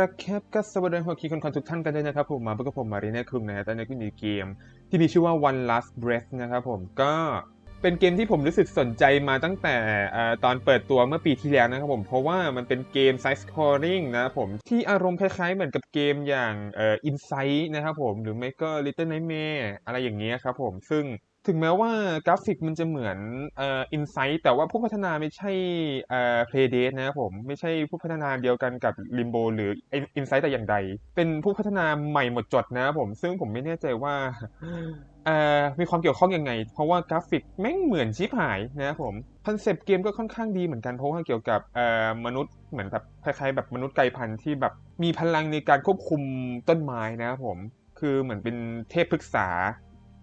เอาละครับก็สวัสดีหัวคีคนคนทุกท่านกันด้วยนะครับผมมาพบกับผมมารีน่าคุงนะฮะตอนนี้ก็อยู่ในเกม ที่มีชื่อว่า One Last Breath นะครับผมก็เป็นเกมที่ผมรู้สึกสนใจมาตั้งแต่ตอนเปิดตัวเมื่อปีที่แล้วนะครับผม เพราะว่ามันเป็นเกม Side Scrolling นะครับผม ที่อารมณ์คล้ายๆเหมือนกับเกมอย่างเอ่อ Insight นะครับผม หรือไม่ก็ Little Nightmare อะไรอย่างเงี้ยครับผมซึ่ง ถึงแม้ว่ากราฟิกมันจะเหมือนเอ่อ Insight แต่ว่าผู้พัฒนาไม่ใช่เอ่อ Playdead นะครับผม ไม่ใช่ผู้พัฒนาเดียวกันกับ Limbo หรือ Insight แต่อย่างใด เป็นผู้พัฒนาใหม่หมดจดนะครับผม ซึ่งผมไม่แน่ใจว่าเอ่อมีความเกี่ยวข้องยังไง เพราะว่ากราฟิกแม่งเหมือนชิบหายนะครับผมคอนเซปต์เกมก็ค่อนข้างดีเหมือนกันเพราะว่าเกี่ยวกับเอ่อมนุษย์เหมือนแบบคล้ายๆแบบมนุษย์ไกลพันธุ์ที่แบบมีพลังในการควบคุมต้นไม้นะครับผม คือเหมือนเป็นเทพพฤกษา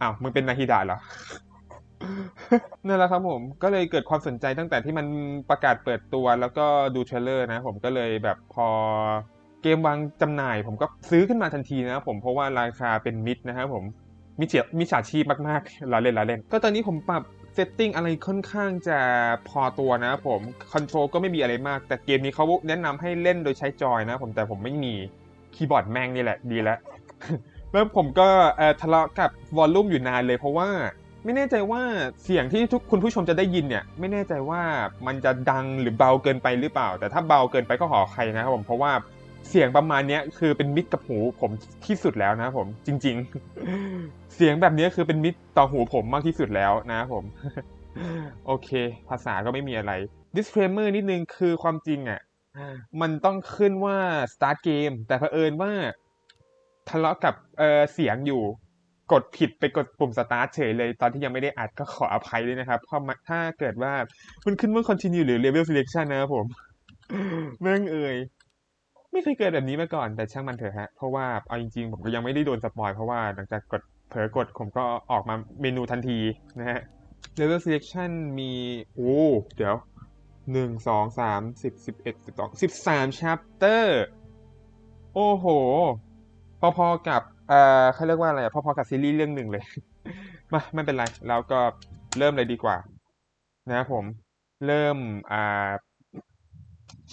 อ้าวมึงเป็นนาฮิดะเหรอนั่นแหละครับผมก็เลยเกิดความสนใจตั้งแต่ที่มันประกาศเปิดตัวแล้วก็ดูเทรลเลอร์นะ ผมก็เลยแบบพอเกมวางจำหน่าย ผมก็ซื้อขึ้นมาทันทีนะผมเพราะว่าราคาเป็นมิดนะครับผมมิจฉามิฉาชีพมากๆเราเล่นเราเล่น ก็ตอนนี้ผมปรับเซตติ้งอะไรค่อนข้างจะพอตัวนะครับผมคอนโทรลก็ไม่มีอะไรมาก แต่เกมนี้เขาแนะนำให้เล่นโดยใช้จอยนะผมแต่ผมไม่มีคีย์บอร์ดแม่งนี่แหละดีแล้ว แล้วผมก็ทะเลาะกับวอลลุ่มอยู่นานเลยเพราะว่าไม่แน่ใจว่าเสียงที่ทุกคุณผู้ชมจะได้ยินเนี่ย ไม่แน่ใจว่ามันจะดังหรือเบาเกินไปหรือเปล่า แต่ถ้าเบาเกินไปก็ขออภัยนะครับผมเพราะว่าเสียงประมาณนี้คือเป็นมิตรกับหูผมที่สุดแล้วนะครับผมจริง ๆ เสียงแบบนี้คือเป็นมิตรต่อหูผมมากที่สุดแล้วนะครับผม โอเค ภาษาก็ไม่มีอะไร disclaimer นิดนึงคือความจริงอะ มันต้องขึ้นว่า start game แต่เผอิญว่า ทะเลาะกับเออเสียงอยู่ กดผิดไปกดปุ่มสตาร์ทเฉยเลย ตอนที่ยังไม่ได้อัดก็ขออภัยด้วยนะครับเพราะถ้าเกิดว่ามันขึ้นว่า continue หรือ level selection นะครับผมแม่งเอ่ยไม่เคยเกิดแบบนี้มาก่อนแต่ช่างมันเถอะฮะ เพราะว่าเอาจริงๆ ผมก็ยังไม่ได้โดนสปอยเพราะว่าหลังจากกดเผลอกดผมก็ออกมาเมนูทันทีนะฮะ level selection มีโอ้เดี๋ยวหนึ่งสองสามสิบสิบเอ็ดสิบสองสิบสาม chapter โอ้โห พอๆกับเอ่อเขาเรียกว่าอะไรอะพอๆกับซีรีส์เรื่องหนึ่งเลยมาไม่เป็นไร แล้วก็เริ่มเลยดีกว่า นะครับผมเริ่มอ่า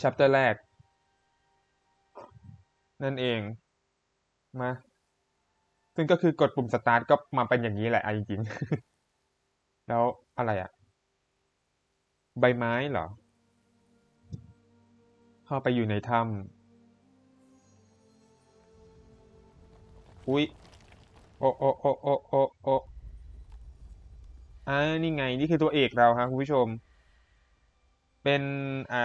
chapter แรก นั่นเองมาซึ่งก็คือกดปุ่ม start ก็มาเป็นอย่างนี้แหละอจริงๆแล้วอะไรอะใบไม้เหรอ เข้าไปอยู่ในถ้ำ อุ๊ยโอโอโอโอโอโออ่านี่ไงนี่คือตัวเอกเราครับคุณผู้ชม เป็นอ่า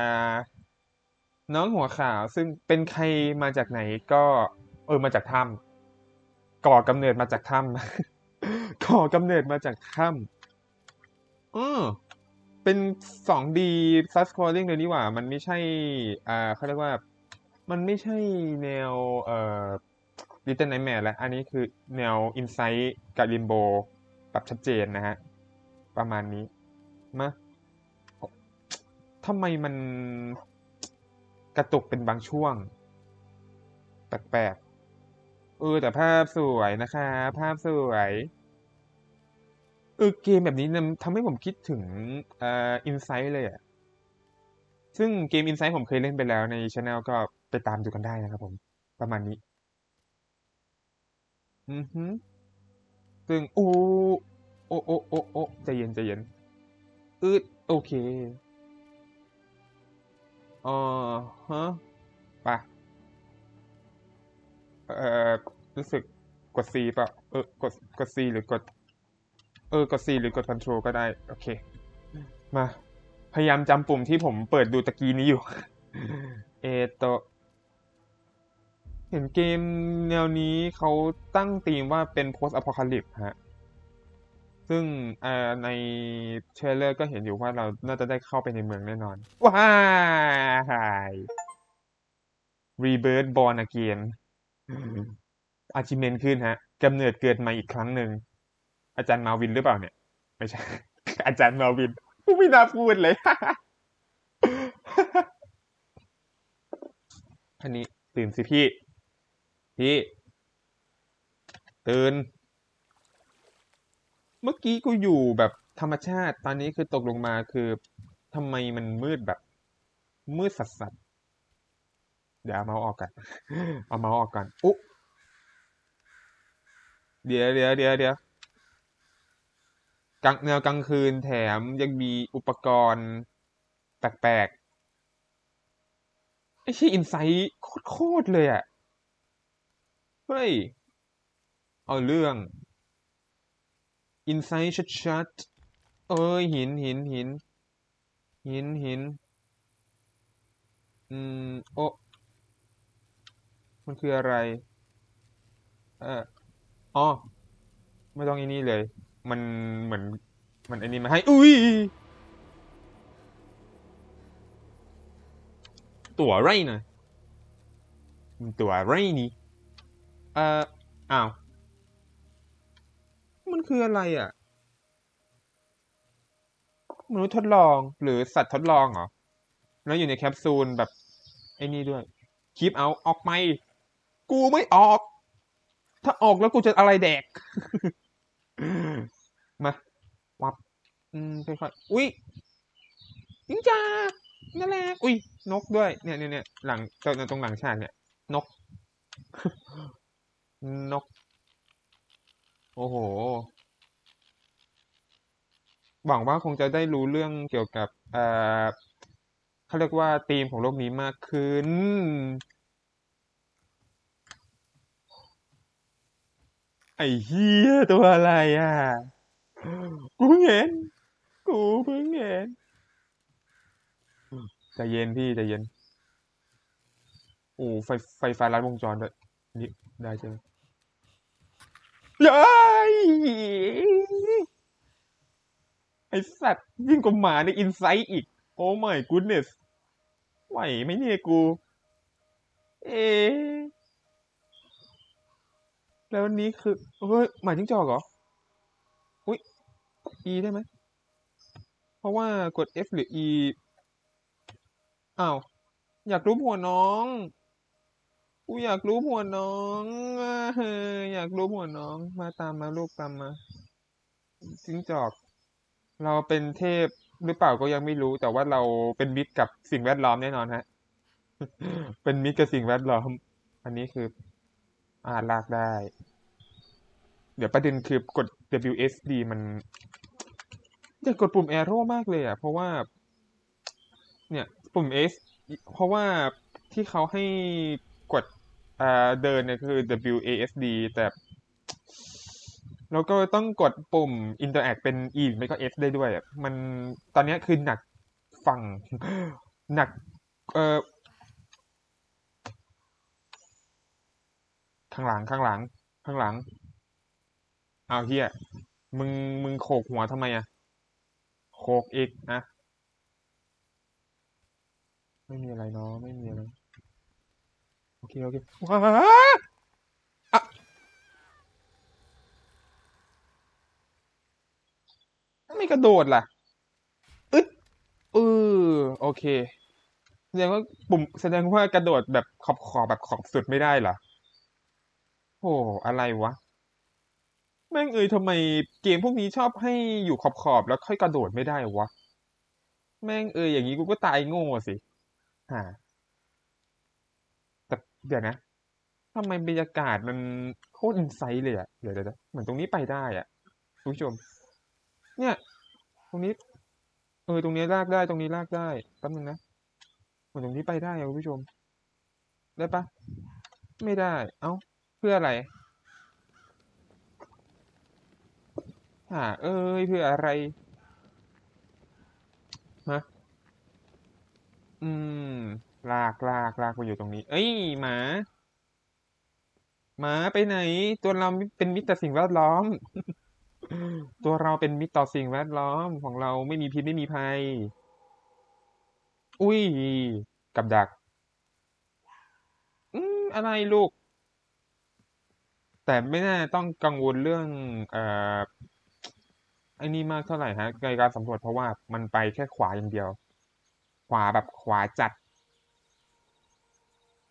น้องหัวขาวซึ่งเป็นใครมาจากไหนก็เออมาจากถ้ำก่อกำเนิดมาจากถ้ำก่อกำเนิดมาจากถ้ำอือเป็น 2D side scrolling เลยนี่หว่า มันไม่ใช่ อ่าเขาเรียกว่า มันไม่ใช่แนว เอ่อ Little Nightmare แล้วอันนี้คือแนว Insight กับ Limbo แบบชัดเจนนะฮะ ประมาณนี้มาทำไมมันกระตุกเป็นบางช่วง แปลกๆเออแต่ภาพสวยนะคะ ภาพสวยเออเกมแบบนี้ทำให้ผมคิดถึงเอ่อ Insight เลยอะซึ่งเกม Insight ผมเคยเล่นไปแล้วในช anel ก็ไปตามดูกันได้นะครับผม ประมาณนี้ อือฮึซึ่งโอ้โอ้โอ้โอ้โอ้ใจเย็นใจเย็นอืดโอเคอ๋อฮะไปะเอ่อรู้สึกกด C ป่ะเออกดกด C หรือกด เออกด C หรือกด Control ก็ได้ โอเค มา พยายามจำปุ่มที่ผมเปิดดูตะกี้นี้อยู่ เอโต เห็นเกมแนวนี้เขาตั้งธีมว่าเป็น post apocalypse ฮะ ซึ่งในเทรลเลอร์ก็เห็นอยู่ว่าเราน่าจะได้เข้าไปในเมืองแน่นอน ว้าย Rebirth Born Again อาชิเมนขึ้นฮะกำเนิดเกิดมาอีกครั้งหนึ่ง อาจารย์มาวินหรือเปล่าเนี่ย ไม่ใช่ อาจารย์มาวินไม่น่าพูดเลย อันนี้ตื่นสิพี่ พี่ ตื่น เมื่อกี้กูอยู่แบบธรรมชาติ ตอนนี้คือตกลงมาคือทำไมมันมืดแบบ มืดสัสเดี๋ยวเอาเมาส์ออกกันเอาเมาส์ออกกันอุ๊เดี๋ยวเดี๋ยวเดี๋ยวเดี๋ยวกลางแนวกลางคืนแถมยังมีอุปกรณ์ แปลกๆไอ้ชี่อินไซต์โคตรเลยอะ เฮ้ย เอาเรื่อง อินไซต์ชัดๆ เอ้ย หินหินหิน หินหิน อืม โอมันคืออะไร เอออ๋อ ไม่ต้องอันนี้เลย มันเหมือน มันอันนี้มาให้ อุ้ย ตัวไรนะมันตัวไรนี่ เอ่ออ้าว มันคืออะไรอะมนุษย์ทดลองหรือสัตว์ทดลองเหรอ แล้วอยู่ในแคปซูลแบบ ไอ้นี่ด้วยคีปเอาออกไปกูไม่ออก ถ้าออกแล้วกูจะอะไรแดก มาวับ อืมค่อยๆ อุ้ยยิงจ้านั่นแหละอุ้ย นกด้วย เนี่ยเนี่ยเนี่ยหลังตรงตรงหลังฉากเนี่ย นก นก โอ้โห หวังว่าคงจะได้รู้เรื่องเกี่ยวกับเอ่อเขาเรียกว่าธีมของโลกนี้มากขึ้น ไอ้เหี้ยตัวอะไรอะ กูเพิ่งเห็น กูเพิ่งเห็นใจเย็นพี่ใจเย็นโอ้ไฟไฟฟ้าลัดวงจรด้วยนี่ได้ใช่ไหม ย้ายไอสัตว์ยิ่งกว่าหมาในอินไซต์อีก โอ้ my goodness ไหวไหมเนี่ยกู เอะแล้วนี้คือ เฮ้ย หมาจิ้งจอกเหรอ อุ้ย E ได้ไหม เพราะว่ากด F หรือ E อ้าว อยากรู้หัวน้อง กูอยากรู้หัวน้องเฮ้ยอยากรู้หัวน้อง มาตามมาลูกตามมาจิ้งจอก เราเป็นเทพหรือเปล่าก็ยังไม่รู้ แต่ว่าเราเป็นมิตรกับสิ่งแวดล้อมแน่นอนฮะ เป็นมิตรกับสิ่งแวดล้อม อันนี้คือ อ่าลากได้ เดี๋ยวประเด็นคือกด WSD มันอยากกดปุ่ม arrow มากเลยอะ เพราะว่า เนี่ย ปุ่ม S เพราะว่าที่เขาให้ อ่าเดินเนี่ยคือ WASD แต่ แล้วก็ต้องกดปุ่ม interact เป็น E ไม่ก็ S ได้ด้วยอะมันตอนนี้คือหนักฝั่ง หนัก เอ่อข้างหลังข้างหลัง ข้างหลังเอาเฮียมึงมึงโขกหัวทำไมอะโขกอีกนะ ไม่มีอะไรเนาะไม่มีอะไร เคโอเคว้าอะไม่กระโดดล่ะอึดเออโอเค แสดงว่าปุ่มแสดงว่ากระโดดแบบขอบขอบแบบขอบสุดไม่ได้เหรอโอ้อะไรวะ แม่งเอ่ยทำไมเกมพวกนี้ชอบให้อยู่ขอบขอบแล้วค่อยกระโดดไม่ได้วะ แม่งเอ่ยอย่างนี้กูก็ตายโง่สิฮะ เดี๋ยวนะทำไมบรรยากาศมันโคตรอินไซต์เลยอะเดี๋ยวเดี๋ยวเหมือนตรงนี้ไปได้อะคุณผู้ชม เนี่ย ตรงนี้ เออ ตรงนี้ลากได้ ตรงนี้ลากได้แป๊บนึงนะ เหมือนตรงนี้ไปได้อะคุณผู้ชม ได้ปะ ไม่ได้ เอ้า เพื่ออะไรหาเอ้ย เพื่ออะไร ฮะ อืม ลากลากลากมาอยู่ตรงนี้ เอ้ยหมา หมาไปไหน ตัวเราเป็นมิตรต่อสิ่งแวดล้อม ตัวเราเป็นมิตรต่อสิ่งแวดล้อมของเราไม่มีพิษไม่มีภัย อุ้ย กับดัก อืมอะไรลูก แต่ไม่น่าต้องกังวลเรื่อง เอ่อไอ้นี่มากเท่าไหร่ฮะในการสำรวจเพราะว่ามันไปแค่ขวาอย่างเดียว ขวาแบบขวาจัด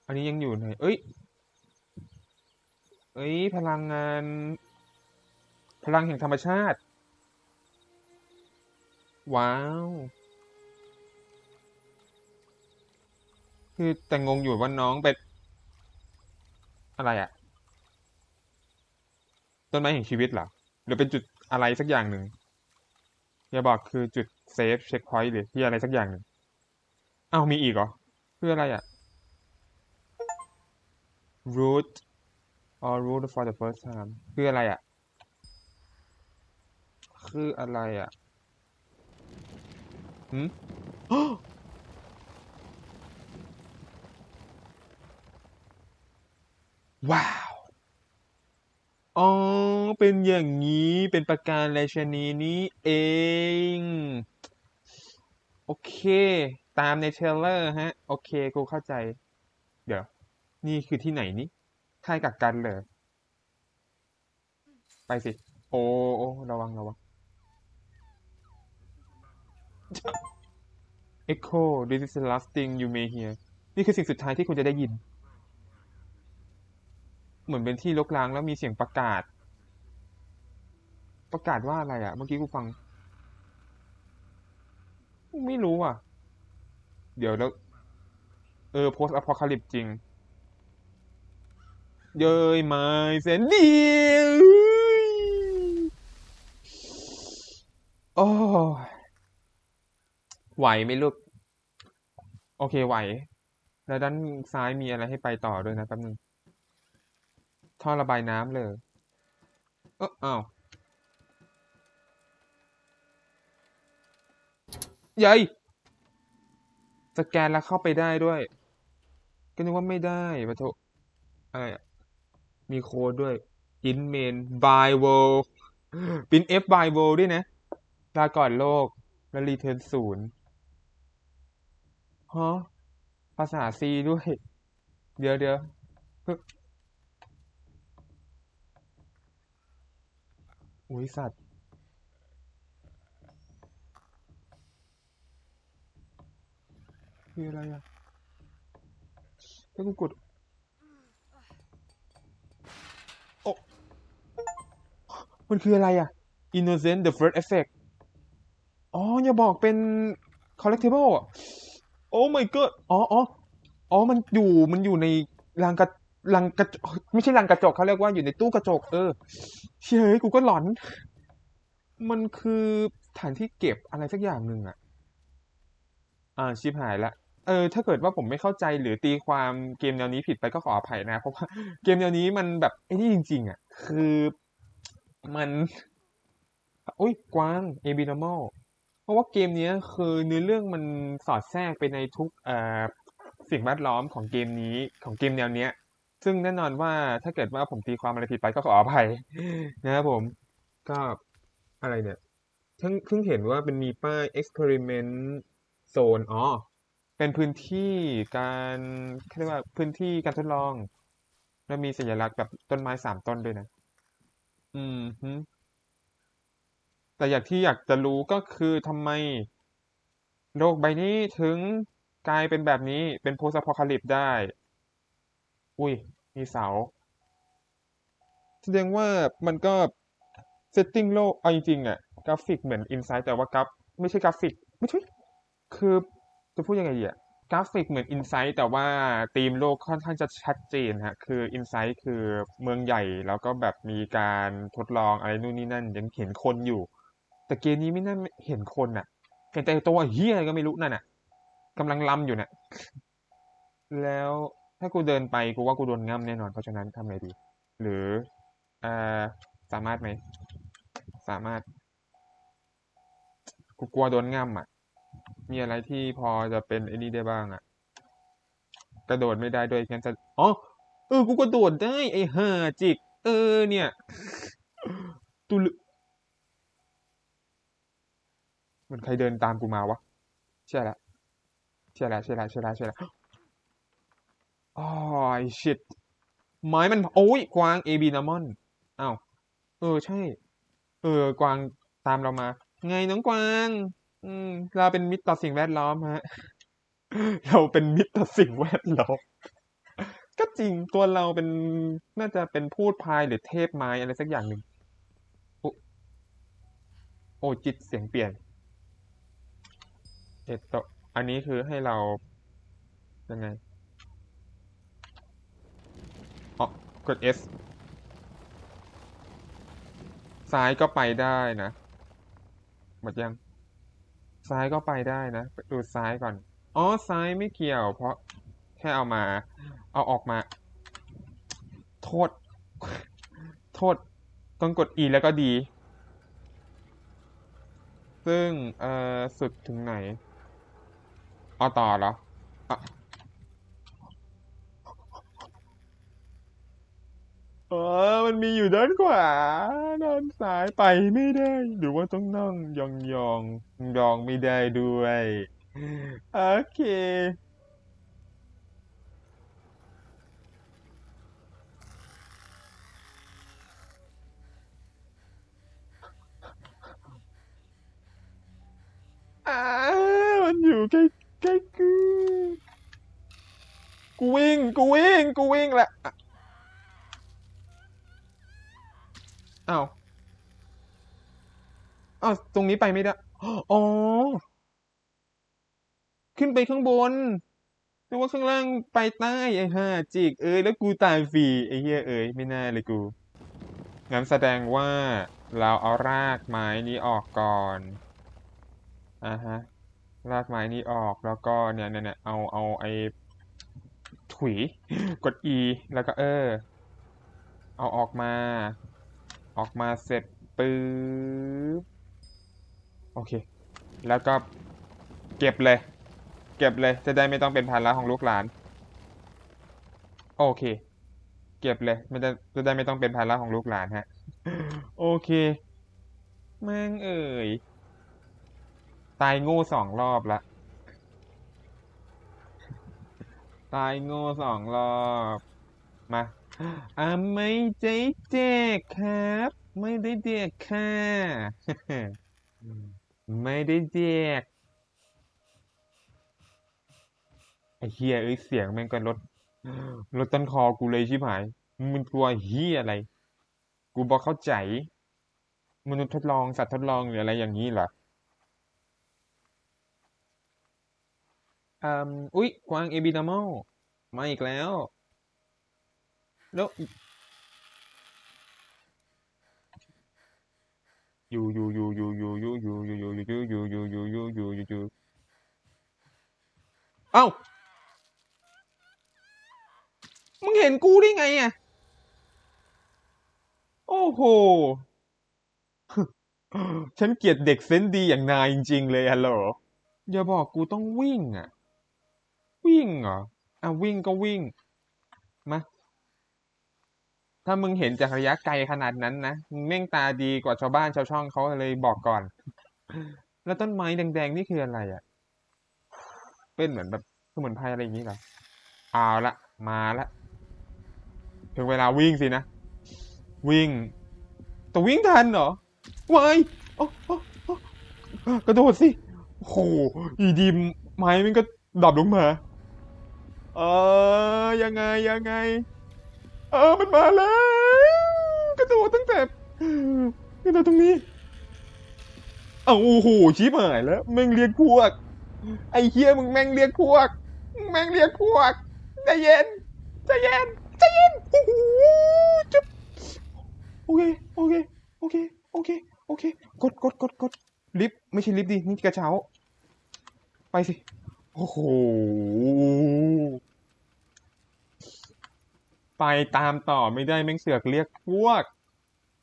อันนี้ยังอยู่ในเอ้ย เอ้ย พลังงาน พลังแห่งธรรมชาติ ว้าว คือแต่งงอยู่ว่าน้องเป็น อะไรอะต้นไม้แห่งชีวิตเหรอ หรือเป็นจุดอะไรสักอย่างหนึ่งอย่าบอกคือจุดเซฟเช็คพอยต์หรือที่อะไรสักอย่างหนึ่งอ้าวมีอีกเหรอ คืออะไรอะ root or root for the first time คืออะไรอะ คืออะไรอะหืมว้าว อ๋อ เป็นอย่างนี้ เป็นประการราชนีนี้เอง โอเค ตามในเทรลเลอร์ฮะ โอเค กูเข้าใจ เดี๋ยว นี่คือที่ไหนนี่ค่ายกักกันเลยไปสิ โอ้โอ้ระวังระวัง Echo this is the last thing you may hear นี่คือสิ่งสุดท้ายที่คุณจะได้ยิน เหมือนเป็นที่ลกล้างแล้วมีเสียงประกาศ ประกาศว่าอะไรอะเมื่อกี้กูฟัง ไม่รู้อะ เดี๋ยวแล้ว เออ post apocalypse จริง เย้ยไม่แสนดีโอ้ไหวไหมลูก โอเคไหว แล้วด้านซ้ายมีอะไรให้ไปต่อด้วยนะแป๊บนึงท่อระบายน้ำเลย เอออ้าวเยัยสแกนแล้วเข้าไปได้ด้วย ก็นึกว่าไม่ได้ปะโถอะไรอะ มีโค้ดด้วย in main by world ปิน F by world ด้วยนะลาก่อนโลก แล้วรีเทิร์นศูนย์ฮะภาษา C ด้วย เดี๋ยวเดี๋ยวอุ้ยสัตว์ คืออะไรอะ แล้วกูกด มันคืออะไรอะ Innocent the First Effect อ๋อ อย่าบอกเป็น collectible อะโอ้ my god อ๋ออ๋ออ๋อ มันอยู่ มันอยู่ในรังกระรังกระจกไม่ใช่รังกระจกเขาเรียกว่าอยู่ในตู้กระจก เออเชื่ยกูก็หลอน มันคือสถานที่เก็บอะไรสักอย่างหนึ่งอะ อ่า ชิบหายละ เออ ถ้าเกิดว่าผมไม่เข้าใจหรือตีความเกมแนวนี้ผิดไปก็ขออภัยนะ เพราะว่าเกมแนวนี้มันแบบไอ้นี่จริง ๆ อะ คือ มันอุ้ยกวาง a b normal เพราะว่าเกมนี้คือเนื้อเรื่องมันสอดแทรกไปในทุกเอ่อสิ่งแวดล้อมของเกมนี้ของเกมแนวเนี้ย ซึ่งแน่นอนว่าถ้าเกิดว่าผมตีความอะไรผิดไปก็ขออภัยนะครับผมก็อะไรเนี่ยเพิ่งเพิ่งเห็นว่าเป็นมีป้าย experiment zone อ๋อเป็นพื้นที่การเรียกว่าพื้นที่การทดลอง แล้วมีสัญลักษณ์แบบต้นไม้สามต้นด้วยนะ อืมฮึแต่อยากที่อยากจะรู้ก็คือทำไม โลกใบนี้ถึงกลายเป็นแบบนี้เป็น post apocalypse ได้ อุ้ย มีเสา แสดงว่ามันก็ setting โลกเอาจริงๆอะกราฟิกเหมือน Inside แต่ว่ากราฟไม่ใช่กราฟิก ไม่ใช่ คือจะพูดยังไงดีอะ กราฟิกเหมือน Inside แต่ว่าธีมโลกค่อนข้างจะชัดเจนฮะคือ Inside คือเมืองใหญ่แล้วก็แบบมีการทดลองอะไรนู่นนี่นั่นยังเห็นคนอยู่ แต่เกมนี้ไม่น่าเห็นคนน่ะเห็นแต่ตัวเฮียอะไรก็ไม่รู้นั่นน่ะกำลังลำอยู่น่ะแล้วถ้ากูเดินไปกูว่ากูโดนง่ำแน่นอนเพราะฉะนั้นทำไงดี หรือเอ่อสามารถไหม สามารถ กูกลัวโดนง่ำอะ มีอะไรที่พอจะเป็นไอ้นี่ได้บ้างอะกระโดดไม่ได้ด้วยงั้นจะอ๋อเออกูกระโดดได้ไอ้ห่าจิก เออ เนี่ยตุลมันใครเดินตามกูมาวะเชื่อละเชื่อละเชื่อละเชื่อละเชื่อละอ๋อไอชิตไม้มันโอ้ยกวางเอบีนามอนอ้าวเออใช่ เออกวางตามเรามา ไงน้องกวาง อืม เราเป็นมิตรต่อสิ่งแวดล้อมฮะ เราเป็นมิตรต่อสิ่งแวดล้อม ก็จริงตัวเราเป็นน่าจะเป็นพูดพายหรือเทพไม้อะไรสักอย่างหนึ่งโอ้โอจิตเสียงเปลี่ยน เอตโตอันนี้คือให้เรายังไงอ๋อกด S ซ้ายก็ไปได้นะ หมดยัง ซ้ายก็ไปได้นะ ดูซ้ายก่อน อ๋อ ซ้ายไม่เกี่ยว เพราะแค่เอามา เอาออกมา โทษ โทษ ต้องกด E แล้วก็ดี ซึ่ง เอ่อ สุดถึงไหน เอาต่อเหรออะเออมันมีอยู่ด้านขวา ด้านซ้ายไปไม่ได้ หรือว่าต้องนั่งยองยองยองไม่ได้ด้วย โอเคอ่ามันอยู่ใกล้ใกล้กูกูวิ่ง กูวิ่ง กูวิ่งแหละ อ้าวอ้าวตรงนี้ไปไม่ได้ อ๋อ ขึ้นไปข้างบนนึกว่าข้างล่างไปใต้ไอ้ห่าจิกเอ้ยแล้วกูตายฟรีไอ้เหี้ยเอ้ยไม่น่าเลยกูงั้นแสดงว่าเราเอารากไม้นี้ออกก่อนอ่าฮะ รากไม้นี้ออกแล้วก็เนี่ยเนี่ยเนี่ยเอาเอาไอ้ถุย กด E แล้วก็เออ เอาออกมา ออกมาเสร็จปึ๊บโอเค แล้วก็เก็บเลย เก็บเลยจะได้ไม่ต้องเป็นภาระของลูกหลาน โอเค เก็บเลยไม่ได้จะได้ไม่ต้องเป็นภาระของลูกหลานฮะ โอเคแม่งเอ่ยตายง่สองรอบละตายง่สองรอบ มา อ่าไม่ได้เด็กครับ ไม่ได้เด็กค่ะ ไม่ได้เด็กไอเฮียเอ้ยเสียงแม่งก็ลดลดต้นคอกูเลยชิบหายมึงตัวเฮียอะไร กูบอกเข้าใจมนุษย์ทดลองสัตว์ทดลองหรืออะไรอย่างนี้เหรออืมอุ๊ยกวางเอบิดามอลมาอีกแล้ว แล้วอยู่อยู่อยู่อยู่อยู่อยู่อยู่อยู่อยู่อยู่อยู่อยู่อยู่อยู่อยู่อยู่อยู่เอ้ามึงเห็นกูได้ไงอะโอ้โหฉันเกลียดเด็กเซนส์ดีอย่างนายจริงๆเลยฮัลโหลอย่าบอกกูต้องวิ่งอะ วิ่งเหรออะวิ่งก็วิ่งมา ถ้ามึงเห็นจากระยะไกลขนาดนั้นนะมึงแม่งตาดีกว่าชาวบ้านชาวช่องเขาเลยบอกก่อน แล้วต้นไม้แดงๆนี่คืออะไรอะ เป็นเหมือนแบบสมุนไพรอะไรอย่างนี้เหรอเอาละมาละถึงเวลาวิ่งสินะ วิ่งแต่วิ่งทันเหรอวายกระโดดสิโอ้โหอีดีมไม้มันก็ดรอปลงมา เออยังไงยังไง เออมันมาแล้ว กระโดดตั้งแต่กระโดดตรงนี้ เอาโอ้โหชิบหายแล้วแม่งเรียกพวก ไอ้เฮียมึงแม่งเรียกพวกแม่งเรียกพวกใจเย็นใจเย็นใจเย็นโอ้โหจุ๊บโอเคโอเคโอเคโอเคโอเค กดกดกดกดลิฟต์ไม่ใช่ลิฟต์ดินี่กระเช้า ไปสิ โอ้โห ไปตามต่อไม่ได้แม่งเสือกเรียกพวก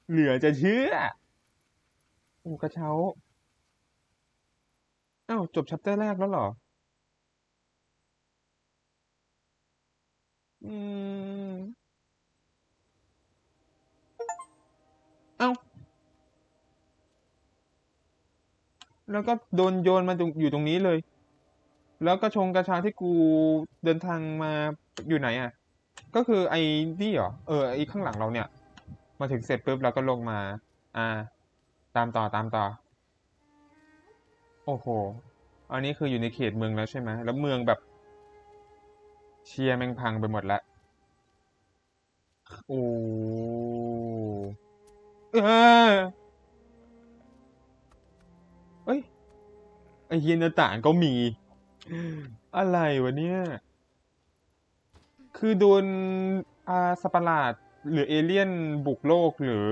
เหลือจะเชื่ออ้กระเช้าอ้าวจบชัปเตอร์แรกแล้วเหรอ อืมเอ้าแล้วก็โดนโยนมาตรงอยู่ตรงนี้เลย แล้วก็ชงกระชาที่กูเดินทางมาอยู่ไหนอะ ก็คือไอ้นี่เหรอ เออ ไอ้ข้างหลังเราเนี่ย มาถึงเสร็จปุ๊บเราก็ลงมา อ่า ตามต่อตามต่อ โอ้โห อันนี้คืออยู่ในเขตเมืองแล้วใช่ไหม แล้วเมืองแบบ เชียร์แม่งพังไปหมดล้วโอ้เออเอ้ย ไอเฮียนต่างก็มี อะไรวะเนี่ย คือโดนอ่าสัตว์ประหลาดหรือเอเลี่ยนบุกโลกหรือ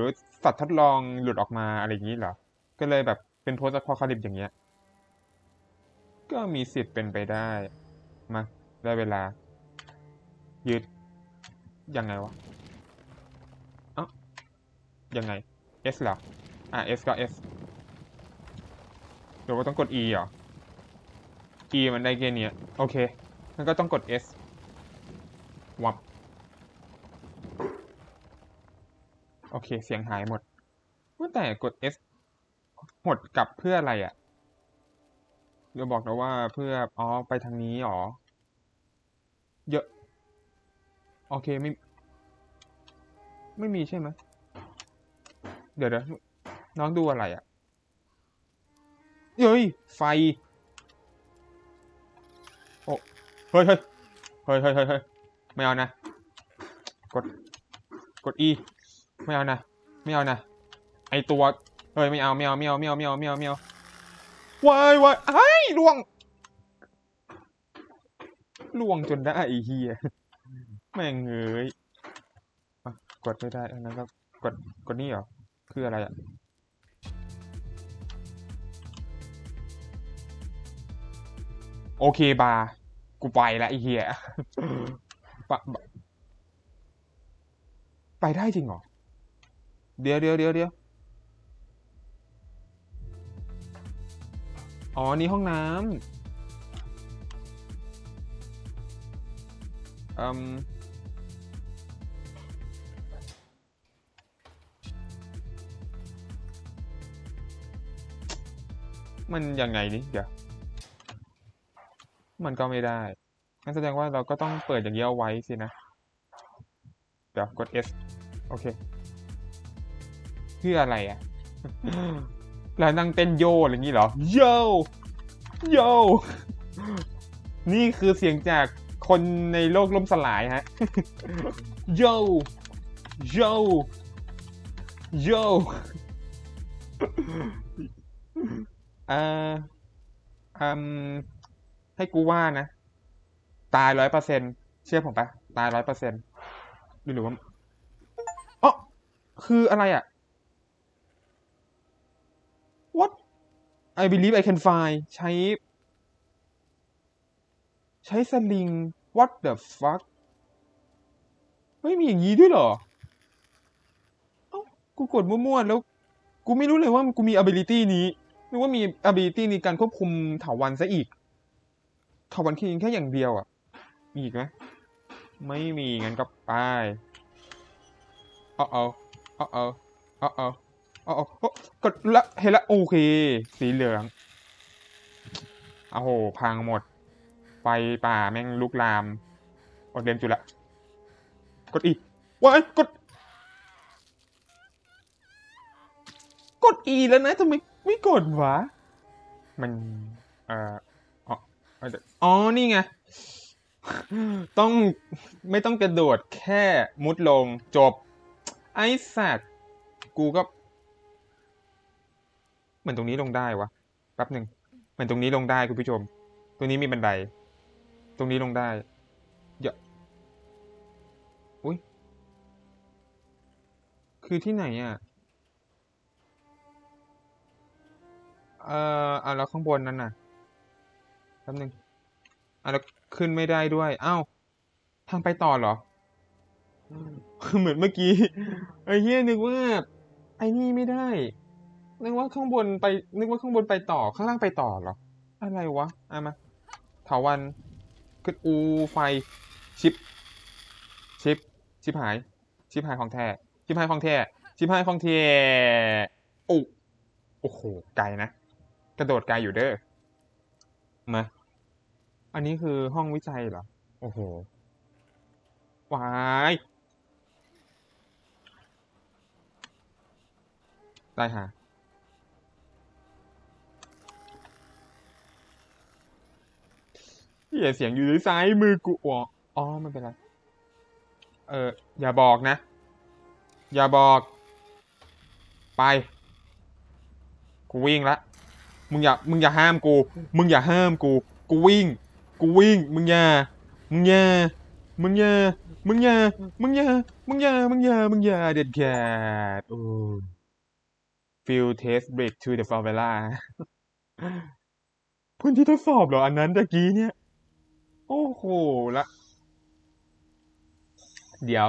สัตว์ทดลองหลุดออกมาอะไรอย่างนี้เหรอ ก็เลยแบบเป็นโพสต์พอคาลิปอย่างเงี้ย ก็มีสิทธิ์เป็นไปได้ มา ได้เวลา ยืด ยังไงวะเอ้ายังไง S เหรอ อะ S ก็ S หรือว่าต้องกด E เหรอ E มันได้แค่เนี้ยโอเคงั้นก็ต้องกด S วับ โอเค เสียงหายหมดว่าแต่กด S หดกลับเพื่ออะไรอะ่ะเดี๋ยวบอกนะว่าเพื่อ อ๋อ ไปทางนี้หรอ เยอะ โอเค ไม่ ไม่มีใช่ไหม เดี๋ยวเดี๋ยวน้องดูอะไรอะ่ะ เฮ้ย ไฟ โอ้ เฮ้ยเฮ้ยเฮ้ยเฮ้ยเฮ้ยเฮ้ย ไม่เอานะ กด กด E ไม่เอานะ ไม่เอานะ ไอตัว เฮ้ย ไม่เอา ไม่เอา ไม่เอา ไม่เอา ไม่เอา ไม่เอา ไม่เอาวายวายเฮ้ล่วง ล่วงจนได้ไอ้เฮียแม่งเอ้ยกดไม่ได้อันนั้นก็กด กดนี่เหรอ คืออะไรอะโอเคบาร์กูไปละไอ้เหี้ย ไปได้จริงเหรอ เดี๋ยวเดี๋ยวเดี๋ยวเดี๋ยวอ๋อ นี่ห้องน้ำอืมมันยังไงนี่เดี๋ยว มันก็ไม่ได้ งั้นแสดงว่าเราก็ต้องเปิดอย่างนี้เอาไว้สินะ เดี๋ยวกด S โอเค เพื่ออะไรอะแล้วนั่งเต้นโยอะไรอย่างนี้เหรอ โย โย นี่คือเสียงจากคนในโลกล่มสลายฮะ โย โย โยเอ่ออืมให้กูว่านะ ตายร้อยเปอร์เซ็นเชื่อผมปะตายร้อยเปอร์เซ็นหรือว่าอ๋อคืออะไรอะ what I believe I can fly ใช้ ใช้สลิง what the fuck ไม่มีอย่างนี้ด้วยเหรอ เอ้า กูกดมั่วๆ แล้ว กูไม่รู้เลยว่ากูมี ability นี้นึกว่ามี ability ในการควบคุมเถาวัลย์ซะอีกถาวันคิงแค่อย่างเดียวอะ มีอีกไหมไม่มีงั้นก็ไปเอาเอาเอาเอาเอาเอาเอาเอากดละเห็นละโอเค สีเหลืองโอ้โหพังหมด ไฟป่าแม่งลุกลามอดเรียนจุละ กดอีว้ายกด กดอีแล้วนะทำไมไม่กดวะ มัน เอ่ออ๋อ นี่ไง ต้องไม่ต้องกระโดดแค่มุดลงจบ ไอ้สัตว์กูก็เหมือนตรงนี้ลงได้วะแป๊บหนึ่งเหมือนตรงนี้ลงได้คุณผู้ชม ตรงนี้มีบันได ตรงนี้ลงได้เยอะอุ้ยคือที่ไหนอะเอ่ออะแล้วข้างบนนั้นน่ะแป๊บหนึ่งเอะแล้ว ขึ้นไม่ได้ด้วย อ้าว ทางไปต่อเหรอ เหมือนเมื่อกี้ ไอ้เหี้ยนึกว่า ไอ้นี่ไม่ได้ นึกว่าข้างบนไป นึกว่าข้างบนไปต่อ ข้างล่างไปต่อเหรอ อะไรวะอะมาเถาวันขึ้นอูไฟ ชิป ชิป ชิปหาย ชิปหายของแท้ ชิปหายของแท้ ชิปหายของแท้โอ้โอ้โห ไกลนะ กระโดดไกลอยู่เด้อ มา อันนี้คือห้องวิจัยเหรอ โอ้โห วาย ได้ฮะเหี้ยเสียงอยู่ในซ้ายมือกูอ๋ออ๋อไม่เป็นไร เออ อย่าบอกนะ อย่าบอก ไป กูวิ่งละ มึงอย่า มึงอย่าห้ามกู มึงอย่าห้ามกู กูวิ่ง กูวิ่ง มึงอย่า มึงอย่า มึงอย่า มึงอย่า มึงอย่า มึงอย่า มึงอย่า มึงอย่า เด็ดขาดโอ้ Field test break to the favela พื้นที่ทดสอบเหรอ อันนั้นตะกี้เนี่ย โอ้โหละ เดี๋ยว